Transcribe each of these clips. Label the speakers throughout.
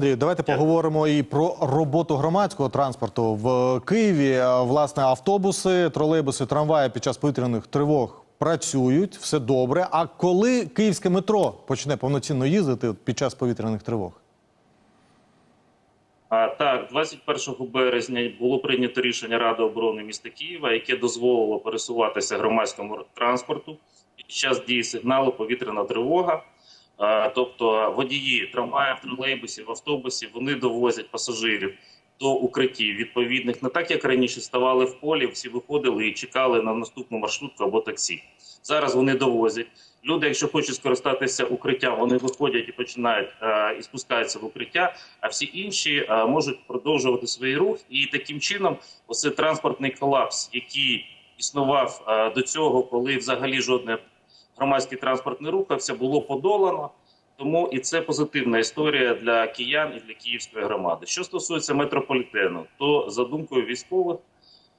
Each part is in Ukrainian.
Speaker 1: Давайте поговоримо і про роботу громадського транспорту в Києві. Власне, автобуси, тролейбуси, трамваї під час повітряних тривог працюють, все добре. А коли київське метро почне повноцінно їздити під час повітряних тривог?
Speaker 2: А, Так, 21 березня було прийнято рішення Ради оборони міста Києва, яке дозволило пересуватися громадському транспорту під час дії сигналу повітряна тривога. Тобто водії трамваїв, тролейбусів, автобусів вони довозять пасажирів до укриттів відповідних, не так як раніше ставали в полі, всі виходили і чекали на наступну маршрутку або таксі. Зараз вони довозять. Люди, якщо хочуть скористатися укриттям, вони виходять і починають е, і спускаються в укриття. А всі інші е, можуть продовжувати свій рух. І таким чином, оце транспортний колапс, який існував е, до цього, коли взагалі жодний громадський транспорт не рухався, було подолано. Тому і це позитивна історія для киян і для київської громади. Що стосується метрополітену, то за думкою військових,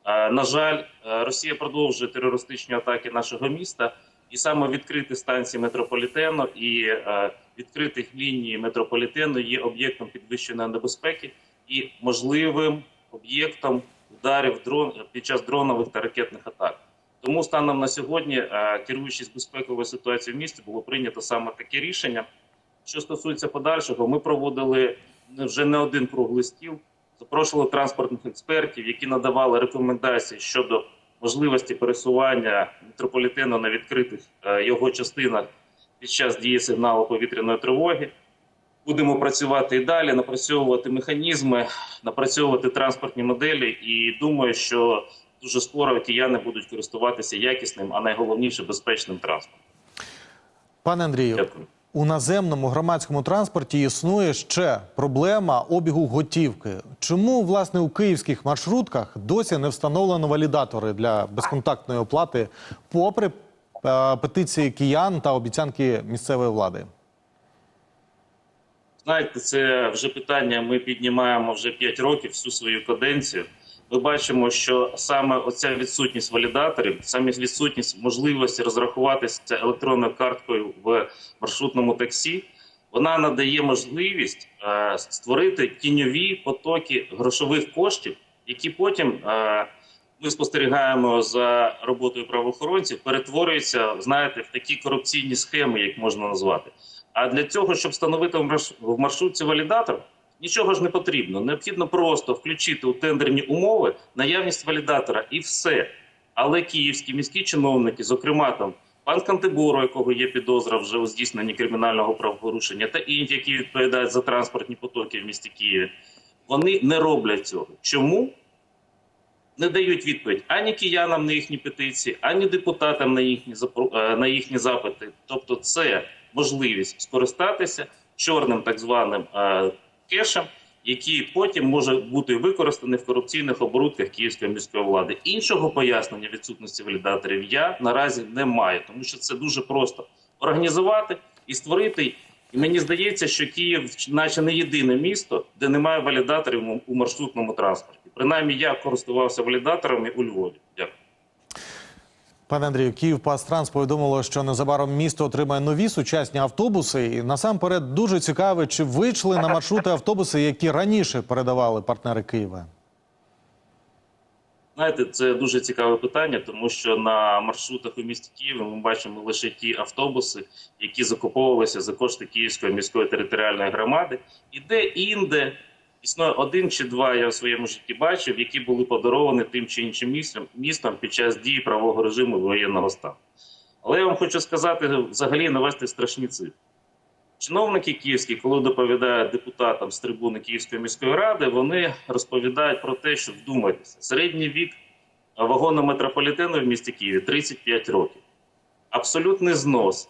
Speaker 2: е, на жаль, е, Росія продовжує терористичні атаки нашого міста. І саме відкриті станції метрополітену і е, відкритих ліній метрополітену є об'єктом підвищеної небезпеки і можливим об'єктом ударів дрон під час дронових та ракетних атак. Тому станом на сьогодні, е, керуючись безпековою ситуацією в місті, було прийнято саме таке рішення. Що стосується подальшого, ми проводили вже не один круглий стіл, запрошували транспортних експертів, які надавали рекомендації щодо можливості пересування метрополітену на відкритих е, його частинах під час дії сигналу повітряної тривоги. Будемо працювати і далі, напрацьовувати механізми, напрацьовувати транспортні моделі. І думаю, що дуже скоро кияни будуть користуватися якісним, а найголовніше безпечним транспортом.
Speaker 1: Пане Андрію,
Speaker 2: Дякую.
Speaker 1: у наземному громадському транспорті існує ще проблема обігу готівки. Чому власне у київських маршрутках досі не встановлено валідатори для безконтактної оплати, попри е, петиції киян та обіцянки місцевої влади?
Speaker 2: Знаєте, це вже питання. Ми піднімаємо вже 5 років всю свою каденцію. Ми бачимо, що саме оця відсутність валідаторів, саме відсутність можливості розрахуватися електронною карткою в маршрутному таксі, вона надає можливість е, створити тіньові потоки грошових коштів, які потім е, ми спостерігаємо за роботою правоохоронців, перетворюються, знаєте, в такі корупційні схеми, як можна назвати. А для цього, щоб встановити в маршрутці валідатор, нічого ж не потрібно. Необхідно просто включити у тендерні умови наявність валідатора і все. Але київські міські чиновники, зокрема там пан Кантеборо, якого є підозра вже у здійсненні кримінального правопорушення, та інші, які відповідають за транспортні потоки в місті Києві, вони не роблять цього. Чому? Не дають відповідь ані киянам на їхні петиції, ані депутатам на їхні е, на їхні запити. Тобто, це можливість скористатися чорним так званим е, кешем, який потім може бути використаний в корупційних оборудках київської міської влади. Іншого пояснення відсутності валідаторів я наразі не маю, тому що це дуже просто організувати і створити. І мені здається, що Київ, наче не єдине місто, де немає валідаторів у- маршрутному транспорті. Принаймні, я користувався валідаторами у Львові. Дякую.
Speaker 1: Пане Андрію, Київпастранс повідомило, що незабаром місто отримає нові сучасні автобуси. І насамперед дуже цікаве, чи вийшли на маршрути автобуси, які раніше передавали партнери Києва.
Speaker 2: Знаєте, це дуже цікаве питання, тому що на маршрутах у місті Києві ми бачимо лише ті автобуси, які закуповувалися за кошти Київської міської територіальної громади, і де інде існує один чи два, я в своєму житті бачив, які були подаровані тим чи іншим містом, містом під час дії правового режиму воєнного стану. Але я вам хочу сказати, взагалі навести страшні цифри. Чиновники київські, коли доповідають депутатам з трибуни Київської міської ради, вони розповідають про те, що вдумайтеся, середній вік вагону метрополітену в місті Києві 35 років. Абсолютний знос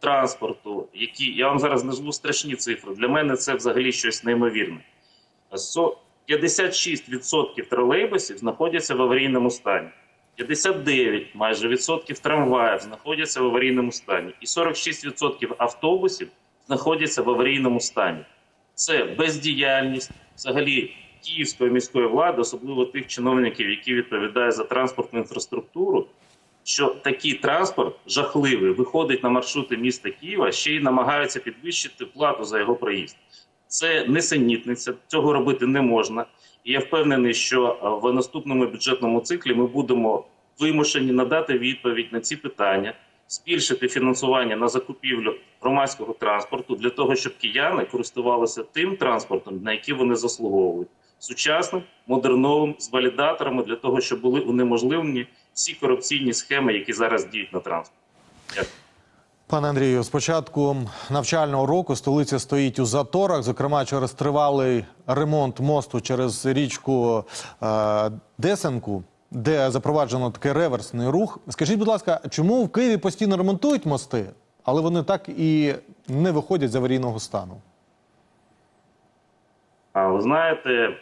Speaker 2: транспорту, який я вам зараз назву страшні цифри. Для мене це взагалі щось неймовірне. Со- 56% тролейбусів знаходяться в аварійному стані. 59 майже відсотків трамваїв знаходяться в аварійному стані, і 46% автобусів знаходяться в аварійному стані. Це бездіяльність взагалі київської міської влади, особливо тих чиновників, які відповідають за транспортну інфраструктуру. Що такий транспорт жахливий виходить на маршрути міста Києва, ще й намагаються підвищити плату за його проїзд. Це несенітниця, цього робити не можна. І я впевнений, що е, в наступному бюджетному циклі ми будемо вимушені надати відповідь на ці питання, збільшити фінансування на закупівлю громадського транспорту для того, щоб кияни користувалися тим транспортом, на який вони заслуговують, сучасним, модерновим, з валідаторами для того, щоб були унеможливлені всі корупційні схеми, які зараз діють на транспорті. Дякую.
Speaker 1: Пане Андрію, з початку навчального року столиця стоїть у заторах, зокрема через тривалий ремонт мосту через річку е, Десенку, де запроваджено такий реверсний рух. Скажіть, будь ласка, чому в Києві постійно ремонтують мости, але вони так і не виходять з аварійного стану?
Speaker 2: А ви знаєте,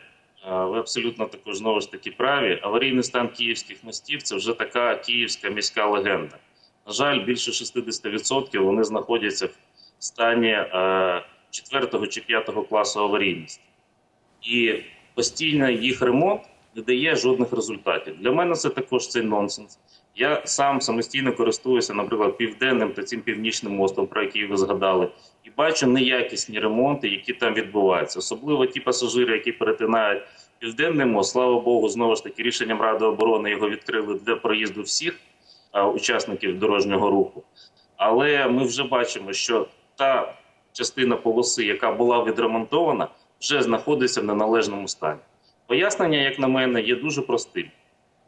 Speaker 2: ви абсолютно також знову ж таки праві. Аварійний стан київських мостів це вже така київська міська легенда. На жаль, більше 60% вони знаходяться в стані е, 4 чи 5 класу аварійності. І постійний їх ремонт не дає жодних результатів. Для мене це також цей нонсенс. Я сам самостійно користуюся, наприклад, південним та цим північним мостом, про який ви згадали, і бачу неякісні ремонти, які там відбуваються. Особливо ті пасажири, які перетинають південний мост. Слава Богу, знову ж таки, рішенням Ради оборони його відкрили для проїзду всіх учасників дорожнього руху. Але ми вже бачимо, що та частина полоси, яка була відремонтована, вже знаходиться в неналежному стані. Пояснення, як на мене, є дуже простим.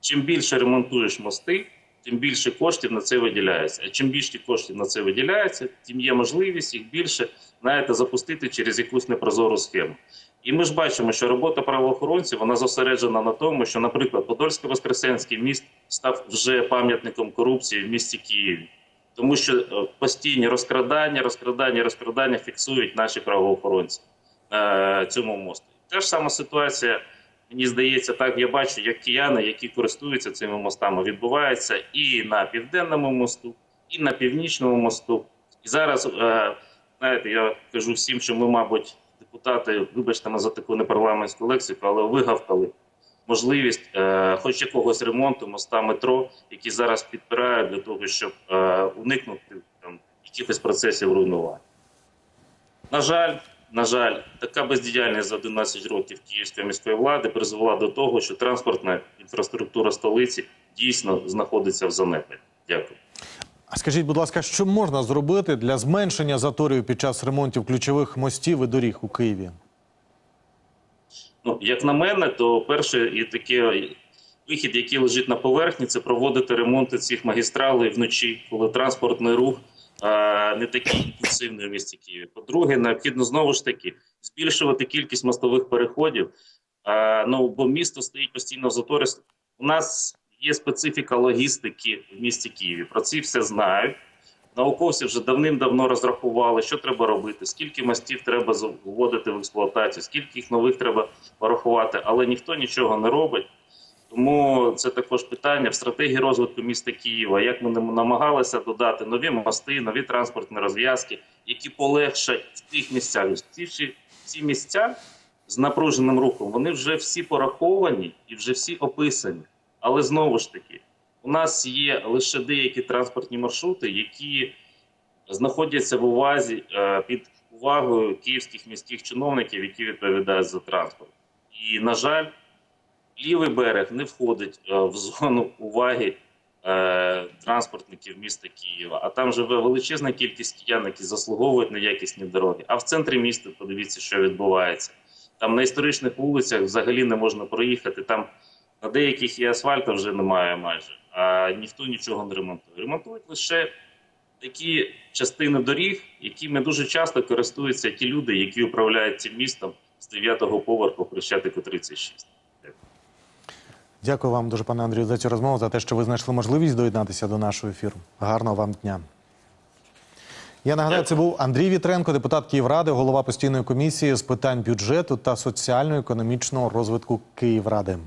Speaker 2: Чим більше ремонтуєш мости, тим більше коштів на це виділяється. А чим більше коштів на це виділяється, тим є можливість їх більше знаєте, запустити через якусь непрозору схему. І ми ж бачимо, що робота правоохоронців вона зосереджена на тому, що, наприклад, Подольсько-Воскресенський міст став вже пам'ятником корупції в місті Києві, тому що е, постійні розкрадання, розкрадання, розкрадання фіксують наші правоохоронці на цьому мосту. Та ж сама ситуація. Мені здається, так я бачу, як кияни, які користуються цими мостами, відбувається і на південному мосту, і на північному мосту. І зараз, е, знаєте, я кажу всім, що ми, мабуть, депутати, вибачте за таку непарламентську лексику, але вигавкали можливість, е, хоч якогось ремонту моста метро, які зараз підпирають для того, щоб е, уникнути там якихось процесів руйнування. На жаль, на жаль, така бездіяльність за 11 років київської міської влади призвела до того, що транспортна інфраструктура столиці дійсно знаходиться в занепаді. Дякую.
Speaker 1: А скажіть, будь ласка, що можна зробити для зменшення заторів під час ремонтів ключових мостів і доріг у Києві?
Speaker 2: Ну, як на мене, то перше і таке вихід, який лежить на поверхні, це проводити ремонти цих магістралей вночі, коли транспортний рух а, не такий інтенсивний в місті Києві. По-друге, необхідно знову ж таки збільшувати кількість мостових переходів. А, ну бо місто стоїть постійно в заторі. У нас є специфіка логістики в місті Києві. Про це все знають. Науковці вже давним-давно розрахували, що треба робити, скільки мостів треба вводити в експлуатацію, скільки їх нових треба порахувати, але ніхто нічого не робить. Тому це також питання в стратегії розвитку міста Києва. Як ми намагалися додати нові мости, нові транспортні розв'язки, які полегшать в тих місцях. Ці ці місця з напруженим рухом вони вже всі пораховані і вже всі описані. Але знову ж таки, у нас є лише деякі транспортні маршрути, які знаходяться в увазі е, під увагою київських міських чиновників, які відповідають за транспорт. І, на жаль, лівий берег не входить е, в зону уваги е, транспортників міста Києва. А там живе величезна кількість киян, які заслуговують на якісні дороги. А в центрі міста подивіться, що відбувається. Там на історичних вулицях взагалі не можна проїхати. Там на деяких і асфальту вже немає майже, а ніхто нічого не ремонтує. Ремонтують лише такі частини доріг, якими дуже часто користуються ті люди, які управляють цим містом з 9-го поверху Хрещатику 36.
Speaker 1: Дякую вам дуже, пане Андрію, за цю розмову, за те, що ви знайшли можливість доєднатися до нашого ефіру. Гарного вам дня. Я нагадаю, це був Андрій Вітренко, депутат Київради, голова постійної комісії з питань бюджету та соціально-економічного розвитку Київради.